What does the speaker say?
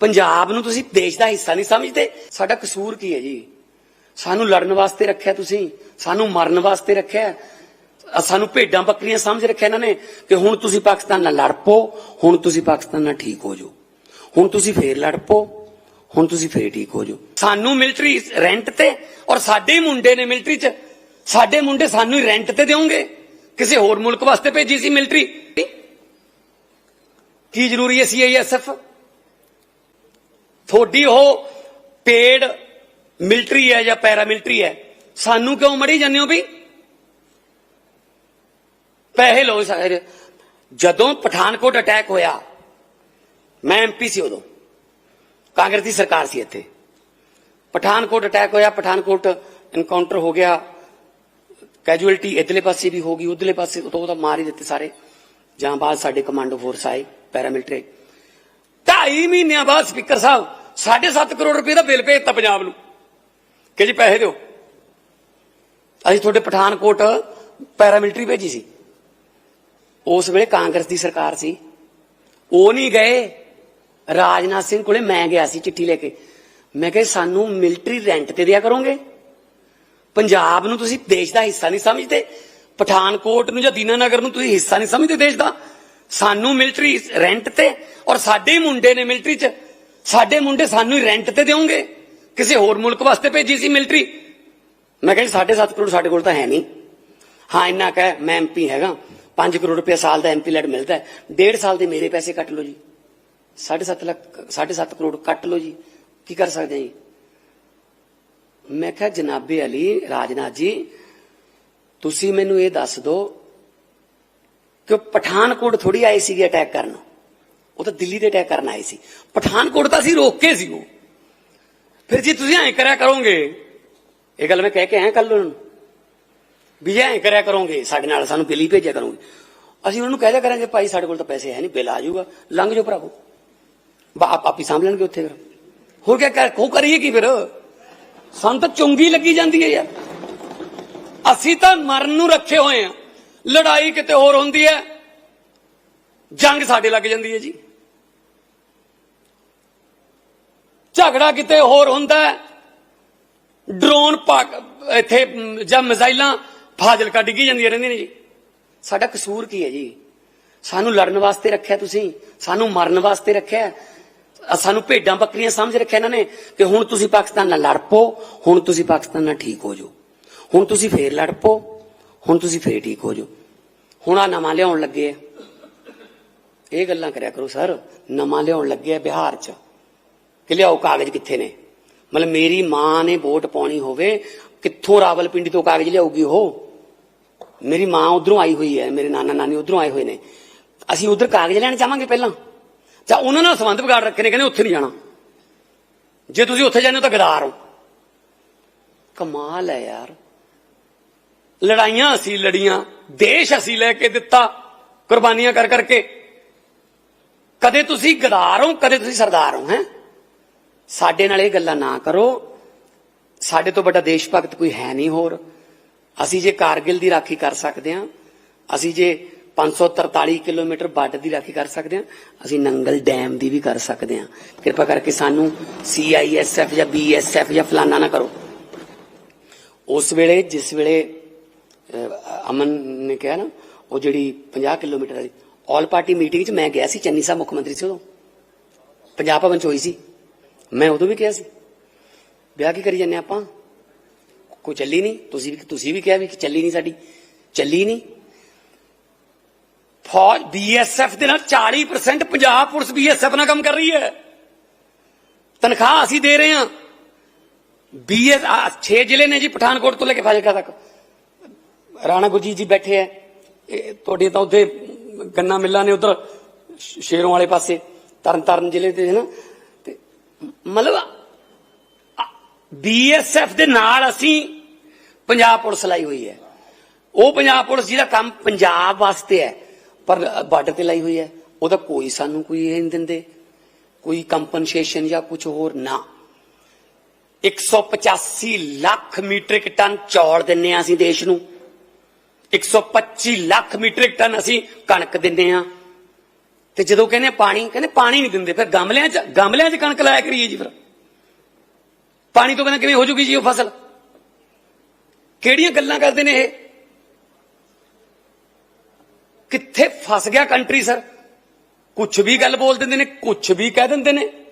ਪੰਜਾਬ ਨੂੰ ਤੁਸੀਂ ਦੇਸ਼ ਦਾ ਹਿੱਸਾ ਨਹੀਂ ਸਮਝਦੇ। ਸਾਡਾ ਕਸੂਰ ਕੀ ਹੈ ਜੀ? ਸਾਨੂੰ ਲੜਨ ਵਾਸਤੇ ਰੱਖਿਆ ਤੁਸੀਂ, ਸਾਨੂੰ ਮਰਨ ਵਾਸਤੇ ਰੱਖਿਆ। ਸਾਨੂੰ ਭੇਡਾਂ ਬੱਕਰੀਆਂ ਸਮਝ ਰੱਖਿਆ ਇਹਨਾਂ ਨੇ ਕਿ ਹੁਣ ਤੁਸੀਂ ਪਾਕਿਸਤਾਨ ਨਾਲ ਲੜ ਪੋ ਹੁਣ ਤੁਸੀਂ ਪਾਕਿਸਤਾਨ ਨਾਲ ਠੀਕ ਹੋ ਜਾਓ। ਹੁਣ ਤੁਸੀਂ ਫੇਰ ਲੜ ਪੋ ਹੁਣ ਤੁਸੀਂ ਫੇਰ ਠੀਕ ਹੋ ਜਾਓ। ਸਾਨੂੰ ਮਿਲਟਰੀ ਰੈਂਟ ਤੇ ਔਰ ਸਾਡੇ ਹੀ ਮੁੰਡੇ ਨੇ ਮਿਲਟਰੀ 'ਚ, ਸਾਡੇ ਮੁੰਡੇ ਸਾਨੂੰ ਹੀ ਰੈਂਟ ਤੇ ਦੇਵੋਗੇ ਕਿਸੇ ਹੋਰ ਮੁਲਕ ਵਾਸਤੇ ਭੇਜੀ ਸੀ ਮਿਲਟਰੀ। ਕੀ ਜ਼ਰੂਰੀ ਹੈ ਸੀਆਈਐਸਐਫ ਤੁਹਾਡੀ ਉਹ ਪੇਡ ਮਿਲਟਰੀ ਹੈ ਜਾਂ ਪੈਰਾ ਮਿਲਟਰੀ ਹੈ? ਸਾਨੂੰ ਕਿਉਂ ਮੜੀ ਜਾਂਦੇ ਹੋ ਵੀ? ਪੈਸੇ ਲੋ ਸਾਰੇ ਜਦੋਂ ਪਠਾਨਕੋਟ ਅਟੈਕ ਹੋਇਆ, ਮੈਂ ਐਮਪੀ ਸੀ ਉਦੋਂ। ਕਾਂਗਰਸ ਦੀ ਸਰਕਾਰ ਸੀ ਇੱਥੇ। ਪਠਾਨਕੋਟ ਅਟੈਕ ਹੋਇਆ, ਪਠਾਨਕੋਟ ਇਨਕਾਊਂਟਰ ਹੋ ਗਿਆ। ਕੈਜੂਅਲਟੀ ਇਧਰਲੇ ਪਾਸੇ ਵੀ ਹੋ ਗਈ, ਉਧਰਲੇ ਪਾਸੇ ਤੋਂ ਉਹਦਾ ਮਾਰ ਹੀ ਦਿੱਤੇ ਸਾਰੇ। ਜਾਂ ਬਾਅਦ ਸਾਡੇ ਕਮਾਂਡੋ ਫੋਰਸ ਆਏ ਪੈਰਾਮਿਲਟਰੀ ਢਾਈ ਮਹੀਨਿਆਂ ਬਾਅਦ ਸਪੀਕਰ ਸਾਹਿਬ 7.5 ਕਰੋੜ ਰੁਪਏ ਦਾ ਬਿੱਲ ਭੇਜਤਾ ਪੰਜਾਬ ਨੂੰ। ਕਿ ਜੀ ਪੈਸੇ ਦਿਓ। ਅਸੀਂ ਤੁਹਾਡੇ ਪਠਾਨਕੋਟ ਪੈਰਾਮਿਲਟਰੀ ਭੇਜੀ ਸੀ। ਉਸ ਵੇਲੇ ਕਾਂਗਰਸ ਦੀ ਸਰਕਾਰ ਸੀ। ਉਹ ਨਹੀਂ ਗਏ। ਰਾਜਨਾਥ ਸਿੰਘ ਕੋਲੇ ਮੈਂ ਗਿਆ ਸੀ ਚਿੱਠੀ ਲੈ ਕੇ। ਮੈਂ ਕਿਹਾ, ਸਾਨੂੰ ਮਿਲਟਰੀ ਰੈਂਟ ਤੇ ਦਿਆ ਕਰੋਗੇ? ਪੰਜਾਬ ਨੂੰ ਤੁਸੀਂ ਦੇਸ਼ ਦਾ ਹਿੱਸਾ ਨਹੀਂ ਸਮਝਦੇ। ਪਠਾਨਕੋਟ ਨੂੰ ਜਾਂ ਦੀਨਾਨਗਰ ਨੂੰ ਤੁਸੀਂ ਹਿੱਸਾ ਨਹੀਂ ਸਮਝਦੇ ਦੇਸ਼ ਦਾ। ਸਾਨੂੰ ਮਿਲਟਰੀ ਰੈਂਟ ਤੇ ਔਰ ਸਾਡੇ ਹੀ ਮੁੰਡੇ ਨੇ ਮਿਲਟਰੀ 'ਚ ਸਾਡੇ ਮੁੰਡੇ ਸਾਨੂੰ ਹੀ ਰੈਂਟ ਤੇ ਦੇਵੋਗੇ ਕਿਸੇ ਹੋਰ ਮੁਲਕ ਵਾਸਤੇ ਭੇਜੀ ਸੀ ਮਿਲਟਰੀ ਮੈਂ ਕਿਹਾ ਜੀ 7.5 ਕਰੋੜ ਸਾਡੇ ਕੋਲ ਤਾਂ ਹੈ ਨਹੀਂ। ਹਾਂ, ਇੰਨਾ ਕਹਿ ਮੈਂ ਐਮਪੀ ਹੈਗਾ। 5 ਕਰੋੜ ਰੁਪਏ ਸਾਲ ਦਾ ਐਮਪੀ ਲੈਟ ਮਿਲਦਾ ਹੈ। ਡੇਢ ਸਾਲ ਦੇ ਮੇਰੇ ਪੈਸੇ ਕੱਟ ਲਓ ਜੀ। 7.5 ਲੱਖ 7.5 ਕਰੋੜ ਕੱਟ ਲਓ ਜੀ। ਕੀ ਕਰ ਸਕਦੇ ਜੀ? ਮੈਂ ਕਿਹਾ, ਜਨਾਬੇ ਅਲੀ, ਰਾਜਨਾਥ ਜੀ, ਤੁਸੀਂ ਮੈਨੂੰ ਇਹ ਦੱਸ ਦਿਓ ਕਿ ਪਠਾਨਕੋਟ ਥੋੜੀ ਆਏ ਸੀਗੇ ਅਟੈਕ ਕਰਨ। ਉਹ ਤਾਂ ਦਿੱਲੀ ਤੇ ਅਟੈਕ ਕਰਨ ਆਏ ਸੀ। ਪਠਾਨਕੋਟ ਤਾਂ ਅਸੀਂ ਰੋਕ ਕੇ ਸੀ ਉਹ। ਫਿਰ ਜੀ ਤੁਸੀਂ ਐਂ ਕਰਿਆ ਕਰੋਗੇ, ਇਹ ਗੱਲ ਮੈਂ ਕਹਿ ਕੇ ਆਇਆ ਕੱਲ ਉਹਨਾਂ ਨੂੰ, ਵੀ ਜੇ ਐਂ ਕਰਿਆ ਕਰੋਗੇ, ਸਾਡੇ ਨਾਲ ਸਾਨੂੰ ਬਿੱਲ ਹੀ ਭੇਜਿਆ ਕਰੋਗੇ। ਅਸੀਂ ਉਹਨਾਂ ਨੂੰ ਕਹਿ ਦਿਆ ਕਰਾਂਗੇ, ਭਾਈ, ਸਾਡੇ ਕੋਲ ਤਾਂ ਪੈਸੇ ਹੈ ਨਹੀਂ, ਬਿੱਲ ਆ ਜਾਊਗਾ, ਲੰਘ ਜਾਓ ਭਰਾਵੋ। ਬਾ, ਆਪ ਆਪੀ ਸਾਂਭ ਲੈਣਗੇ ਉੱਥੇ ਫਿਰ। ਹੋਰ ਕਿਆ ਕਰ ਕੋ ਕਰੀਏ ਕੀ ਫਿਰ? ਸਾਨੂੰ ਤਾਂ ਚੁੰਗੀ ਲੱਗੀ ਜਾਂਦੀ ਹੈ ਯਾਰ। ਅਸੀਂ ਤਾਂ ਮਰਨ ਨੂੰ ਰੱਖੇ ਹੋਏ ਆ ਲੜਾਈ ਕਿਤੇ ਹੋਰ ਹੁੰਦੀ ਹੈ। ਜੰਗ ਸਾਡੇ ਲੱਗ ਜਾਂਦੀ ਹੈ ਜੀ। ਝਗੜਾ ਕਿਤੇ ਹੋਰ ਹੁੰਦਾ ਡਰੋਨ ਪਾਕ ਇੱਥੇ ਜਾਂ ਮਿਜ਼ਾਈਲਾਂ ਫਾਜ਼ਿਲਕਾ ਡਿੱਗੀ ਜਾਂਦੀਆਂ ਰਹਿੰਦੀਆਂ ਨੇ ਜੀ। ਸਾਡਾ ਕਸੂਰ ਕੀ ਹੈ ਜੀ? ਸਾਨੂੰ ਲੜਨ ਵਾਸਤੇ ਰੱਖਿਆ ਤੁਸੀਂ, ਸਾਨੂੰ ਮਰਨ ਵਾਸਤੇ ਰੱਖਿਆ। ਸਾਨੂੰ ਭੇਡਾਂ ਬੱਕਰੀਆਂ ਸਮਝ ਰੱਖਿਆ ਇਹਨਾਂ ਨੇ ਕਿ ਹੁਣ ਤੁਸੀਂ ਪਾਕਿਸਤਾਨ ਨਾਲ ਲੜ ਪੋ ਹੁਣ ਤੁਸੀਂ ਪਾਕਿਸਤਾਨ ਨਾਲ ਠੀਕ ਹੋ ਜਾਓ। ਹੁਣ ਤੁਸੀਂ ਫੇਰ ਲੜ ਪੋ ਹੁਣ ਤੁਸੀਂ ਫੇਰ ਠੀਕ ਹੋ ਜਾਓ। ਹੁਣ ਆ ਨਵਾਂ ਲਿਆਉਣ ਲੱਗੇ ਆ। ਇਹ ਗੱਲਾਂ ਕਰਿਆ ਕਰੋ ਸਰ, ਨਵਾਂ ਲਿਆਉਣ ਲੱਗੇ ਆ ਬਿਹਾਰ 'ਚ। ਕਿ ਲਿਆਓ ਕਾਗਜ਼ ਕਿੱਥੇ ਨੇ? ਮਤਲਬ ਮੇਰੀ ਮਾਂ ਨੇ ਵੋਟ ਪਾਉਣੀ ਹੋਵੇ, ਕਿੱਥੋਂ ਰਾਵਲਪਿੰਡੀ ਤੋਂ ਕਾਗਜ਼ ਲਿਆਉਗੀ ਉਹ? ਮੇਰੀ ਮਾਂ ਉਧਰੋਂ ਆਈ ਹੋਈ ਹੈ, ਮੇਰੇ ਨਾਨਾ ਨਾਨੀ ਉਧਰੋਂ ਆਏ ਹੋਏ ਨੇ। ਅਸੀਂ ਉਧਰ ਕਾਗਜ਼ ਲੈਣ ਚਾਹਾਂਗੇ ਪਹਿਲਾਂ? ਜਾਂ ਉਹਨਾਂ ਨਾਲ ਸੰਬੰਧ ਵਿਗਾੜ ਰੱਖੇ ਨੇ, ਕਹਿੰਦੇ ਉੱਥੇ ਨਹੀਂ ਜਾਣਾ। ਜੇ ਤੁਸੀਂ ਉੱਥੇ ਜਾਂਦੇ ਹੋ ਤਾਂ ਗਦਾਰ ਹੋ। ਕਮਾਲ ਹੈ ਯਾਰ। ਲੜਾਈਆਂ ਅਸੀਂ ਲੜੀਆਂ, ਦੇਸ਼ ਅਸੀਂ ਲੈ ਕੇ ਦਿੱਤਾ, ਕੁਰਬਾਨੀਆਂ ਕਰ ਕਰਕੇ। ਕਦੇ ਤੁਸੀਂ ਗਦਾਰ ਹੋ, ਕਦੇ ਤੁਸੀਂ ਸਰਦਾਰ ਹੋ, ਹੈ? ਸਾਡੇ ਨਾਲ ਇਹ ਗੱਲਾਂ ਨਾ ਕਰੋ। ਸਾਡੇ ਤੋਂ ਵੱਡਾ ਦੇਸ਼ ਭਗਤ ਕੋਈ ਹੈ ਨਹੀਂ ਹੋਰ। ਅਸੀਂ ਜੇ ਕਾਰਗਿਲ ਦੀ ਰਾਖੀ ਕਰ ਸਕਦੇ ਹਾਂ, ਅਸੀਂ ਜੇ 543 ਕਿਲੋਮੀਟਰ ਬਾਰਡਰ ਦੀ ਰਾਖੀ ਕਰ ਸਕਦੇ ਹਾਂ, ਅਸੀਂ ਨੰਗਲ ਡੈਮ ਦੀ ਵੀ ਕਰ ਸਕਦੇ ਹਾਂ। ਕਿਰਪਾ ਕਰਕੇ ਸਾਨੂੰ ਸੀਆਈਐਸਐਫ ਜਾਂ ਬੀਐਸਐਫ ਜਾਂ ਫਲਾਨਾ ਨਾ ਕਰੋ। ਉਸ ਵੇਲੇ, ਜਿਸ ਵੇਲੇ ਅਮਨ ਨੇ ਕਿਹਾ ਨਾ, ਉਹ ਜਿਹੜੀ 50 ਕਿਲੋਮੀਟਰ ਵਾਲੀ, ਆਲ ਪਾਰਟੀ ਮੀਟਿੰਗ 'ਚ ਮੈਂ ਗਿਆ ਸੀ, ਚੰਨੀ ਸਾਹਿਬ ਮੁੱਖ ਮੰਤਰੀ ਸੀ ਉਦੋਂ। ਪੰਜਾਬ ਭਵਨ 'ਚ ਹੋਈ ਸੀ। ਮੈਂ ਉਦੋਂ ਵੀ ਕਿਹਾ ਸੀ, ਵਿਆਹ ਕੀ ਕਰੀ ਜਾਂਦੇ ਆਪਾਂ? ਕੋਈ ਚੱਲੀ ਨਹੀਂ, ਤੁਸੀਂ ਵੀ ਤੁਸੀਂ ਵੀ ਕਿਹਾ ਵੀ ਕਿ ਚੱਲੀ ਨਹੀਂ ਸਾਡੀ, ਚੱਲੀ ਨਹੀਂ। ਫੌਜ ਬੀਐਸਐਫ ਦੇ ਨਾਲ 40% ਪੰਜਾਬ ਪੁਲਿਸ ਬੀਐਸਐਫ ਨਾਲ ਕੰਮ ਕਰ ਰਹੀ ਹੈ। ਤਨਖਾਹ ਅਸੀਂ ਦੇ ਰਹੇ ਹਾਂ। ਬੀਐਸ 6 ਜ਼ਿਲ੍ਹੇ ਨੇ ਜੀ ਪਠਾਨਕੋਟ ਤੋਂ ਲੈ ਕੇ ਫਾਜ਼ਿਲਕਾ ਤੱਕ। ਰਾਣਾ ਗੁਰਜੀਤ ਜੀ ਬੈਠੇ ਐ ਇਹ ਤੁਹਾਡੇ ਤਾਂ ਉੱਥੇ ਗੰਨਾ ਮਿੱਲਾਂ ਨੇ ਉਧਰ, ਸ਼ੇਰੋਂ ਵਾਲੇ ਪਾਸੇ, ਤਰਨਤਾਰਨ ਜ਼ਿਲ੍ਹੇ ਤੇ ਹੈ ਨਾ? ਮਤਲਬ ਬੀਐਸਐਫ ਦੇ ਨਾਲ ਅਸੀਂ ਪੰਜਾਬ ਪੁਲਿਸ ਲਾਈ ਹੋਈ ਹੈ। ਉਹ ਪੰਜਾਬ ਪੁਲਿਸ ਜਿਹਦਾ ਕੰਮ ਪੰਜਾਬ ਵਾਸਤੇ ਹੈ, ਪਰ ਬਾਰਡਰ ਤੇ ਲਾਈ ਹੋਈ ਹੈ। ਉਹਦਾ ਕੋਈ ਸਾਨੂੰ ਕੋਈ ਇਹ ਨਹੀਂ ਦਿੰਦੇ। ਕੋਈ ਕੰਪਨਸੇਸ਼ਨ ਜਾਂ ਕੁਝ ਹੋਰ ਨਾ। 185 ਲੱਖ ਮੀਟ੍ਰਿਕ ਟਨ ਚੌਲ ਦਿੰਨੇ ਆ ਅਸੀਂ ਦੇਸ਼ ਨੂੰ। 125 ਲੱਖ ਮੀਟ੍ਰਿਕ ਟਨ ਅਸੀਂ ਕਣਕ ਦਿੰਨੇ ਆ ਤੇ ਜਦੋਂ ਕਹਿੰਦੇ ਪਾਣੀ ਕਹਿੰਦੇ ਪਾਣੀ ਨਹੀਂ ਦਿੰਦੇ, ਫਿਰ ਗਮਲਿਆਂ 'ਚ ਗਮਲਿਆਂ 'ਚ ਕਣਕ ਲਾਇਆ ਕਰੀਏ ਜੀ ਫਿਰ। ਪਾਣੀ ਤੋਂ ਬਿਨਾਂ ਕਿਵੇਂ ਹੋ ਜੂਗੀ ਜੀ ਉਹ ਫਸਲ? ਕਿਹੜੀਆਂ ਗੱਲਾਂ ਕਰਦੇ ਨੇ ਇਹ? ਕਿੱਥੇ ਫਸ ਗਿਆ ਕੰਟਰੀ ਸਰ ਕੁਝ ਵੀ ਗੱਲ ਬੋਲ ਦਿੰਦੇ ਨੇ ਕੁਝ ਵੀ ਕਹਿ ਦਿੰਦੇ ਨੇ।